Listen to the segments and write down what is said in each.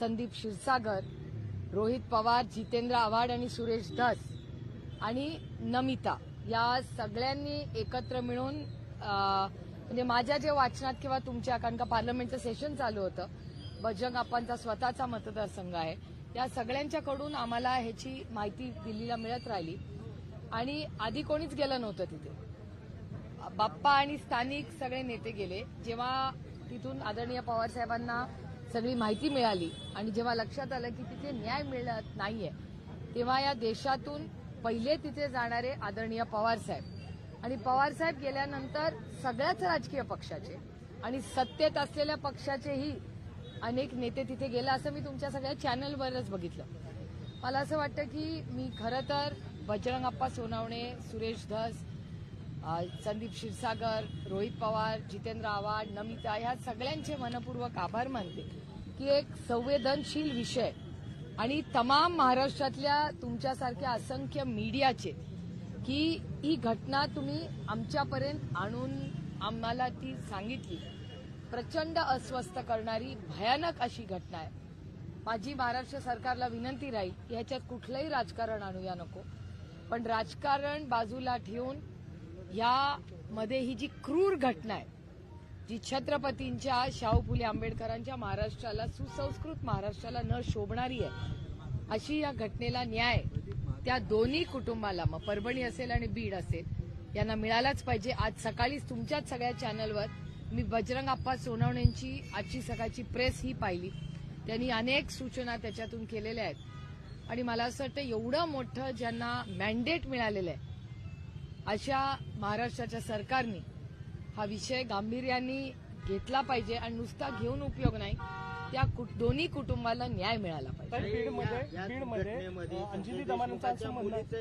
संदीप क्षीरसागर रोहित पवार जितेंद्र आव्हाड आणि सुरेश धस आणि नमिता या सगळ्यांनी एकत्र मिळून म्हणजे माझ्या जे वाचनात किंवा तुमच्या कारण का पार्लमेंटचं सेशन चालू होतं बजरंग आपांचा स्वतःचा मतदारसंघ आहे. या सगळ्यांच्याकडून आम्हाला ह्याची माहिती दिल्लीला मिळत राहिली. आणि आधी कोणीच गेलं नव्हतं तिथे. बाप्पा आणि स्थानिक सगळे नेते गेले. जेव्हा तिथून आदरणीय पवार साहेबांना सगळी माहिती मिळाली आणि जेव्हा लक्षात आलं की तिथे न्याय मिळत नाहीये तेव्हा या देशातून पहिले तिथे जाणारे आदरणीय पवार साहेब. आणि पवार साहेब गेल्यानंतर सगळ्याच राजकीय पक्षाचे आणि सत्तेत असलेल्या पक्षाचेही अनेक नेते तिथे गेले असं मी तुमच्या सगळ्या चॅनलवरच बघितलं. मला असं वाटतं की मी खरं तर बजरंग आप्पा सोनावणे सुरेश धस संदीप क्षीरसागर रोहित पवार जितेंद्र आव्हाड नमिता ह्या सगळ्यांचे मनपूर्वक आभार मानते की एक संवेदनशील विषय आणि तमाम महाराष्ट्रातल्या तुमच्यासारख्या असंख्य मीडियाचे की ही घटना तुम्ही आमच्यापर्यंत आणून आम्हाला ती सांगितली. प्रचंड अस्वस्थ करणारी भयानक अशी घटना आहे. माझी महाराष्ट्र सरकारला विनंती राहील की ह्याच्यात कुठलंही राजकारण आणूया नको. पण राजकारण बाजूला ठेवून यामध्ये ही जी क्रूर घटना आहे जी छत्रपतींच्या शाहू फुले आंबेडकरांच्या महाराष्ट्राला सुसंस्कृत महाराष्ट्राला न शोभणारी आहे अशी या घटनेला न्याय त्या दोन्ही कुटुंबाला मग परभणी असेल आणि बीड असेल यांना मिळालाच पाहिजे. आज सकाळीच तुमच्याच सगळ्या चॅनलवर मी बजरंग आप्पा सोनवणेंची आजची सकाळची प्रेस ही पाहिली. त्यांनी अनेक सूचना त्याच्यातून केलेल्या आहेत. आणि मला असं वाटतं एवढं मोठं ज्यांना मॅन्डेट मिळालेलं आहे अशा महाराष्ट्राच्या सरकारने हा विषय गांभीर्याने घेतला पाहिजे आणि नुसता घेऊन उपयोग नाही. त्या कुट- दोन्ही कुटुंबाला न्याय मिळाला पाहिजे. अंजली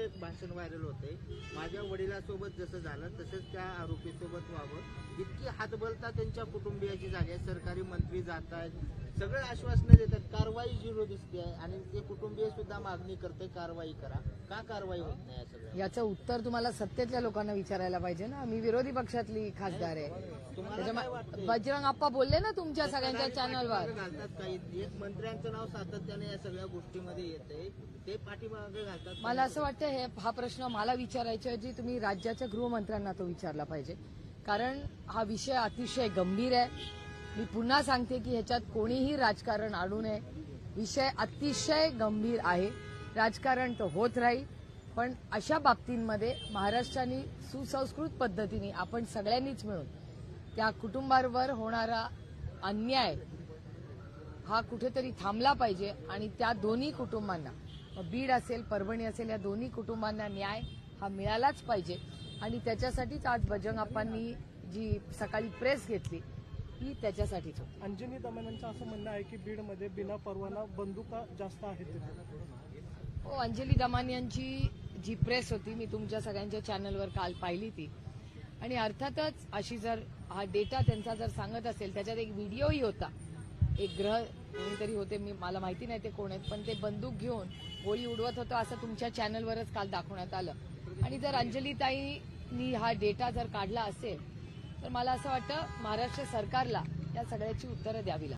एक भाषण व्हायरल होते. माझ्या वडिलासोबत जसं झालं तसंच त्या आरोपीसोबत व्हावं. इतकी हातबलता त्यांच्या कुटुंबियाची झाली आहे. सरकारी मंत्री जात आहेत. सगळे आश्वासनं देतात कारवाई झिरो दिसते आहे. आणि ते कुटुंबीय सुद्धा मागणी करते कारवाई करा. का कारवाई होत नाही याचं उत्तर तुम्हाला सत्तेतल्या लोकांना विचारायला पाहिजे ना. मी विरोधी पक्षातली खासदार आहे? बजरंग अप्पा बोलले ना तुमच्या सगळ्यांच्या चॅनलवर घालतात काही एक मंत्र्यांचं नाव सातत्याने या सगळ्या गोष्टीमध्ये येते ते पाठीमागे घालतात. मला असं वाटतं हे हा प्रश्न मला विचारायच्या ऐवजी तुम्ही राज्याच्या गृहमंत्र्यांना तो विचारला पाहिजे. कारण हा विषय अतिशय गंभीर आहे. मी पुन्हा सांगते की ह्याच्यात कोणीही राजकारण आणू नये. विषय अतिशय गंभीर आहे. राजकारण तर होत राहील. पण अशा बाबतींमध्ये महाराष्ट्राने सुसंस्कृत पद्धतीने आपण सगळ्यांनीच मिळून त्या कुटुंबावर होणारा अन्याय हा कुठेतरी थांबला पाहिजे आणि त्या दोन्ही कुटुंबांना बीड असेल परभणी असेल या दोन्ही कुटुंबांना न्याय हा मिळालाच पाहिजे. आणि त्याच्यासाठीच आज बजरंग अप्पांनी जी सकाळी प्रेस घेतली ही त्याच्यासाठीच होती. अंजली दमानींचं असं म्हणणं आहे की बीडमध्ये बिना परवाना बंदुका जास्त आहेत हो अंजली दमानी यांची जी प्रेस होती मी तुमच्या सगळ्यांच्या चॅनलवर काल पाहिली ती. आणि अर्थातच अशी जर हा डेटा त्यांचा जर सांगत असेल त्याच्यात एक व्हिडिओही होता. एक ग्रह कोणीतरी होते मी मला माहिती नाही ते कोण आहेत पण ते बंदूक घेऊन गोळी उडवत होतं असं तुमच्या चॅनलवरच काल दाखवण्यात आलं. आणि जर अंजलीताईनी हा डेटा जर काढला असेल तर मला असं वाटतं महाराष्ट्र सरकारला या सगळ्याची उत्तरं द्यावी लागतील.